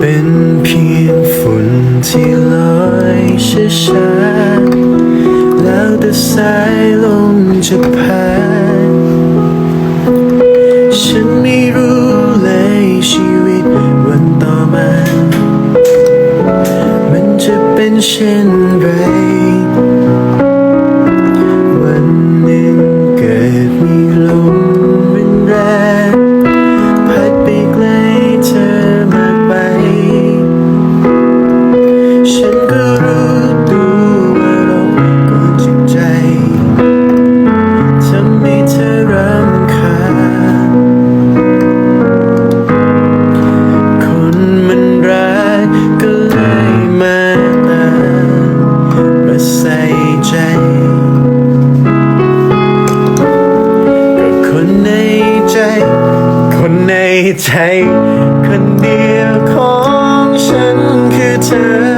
เป็นเพียงฝุ่นที่ลอยช้าๆแล้วแต่สายลมจะพัดฉันไม่รู้เลยชีวิตวันต่อมา มันจะเป็นเช่นไร ใจคนเดียวของฉันคือเธอ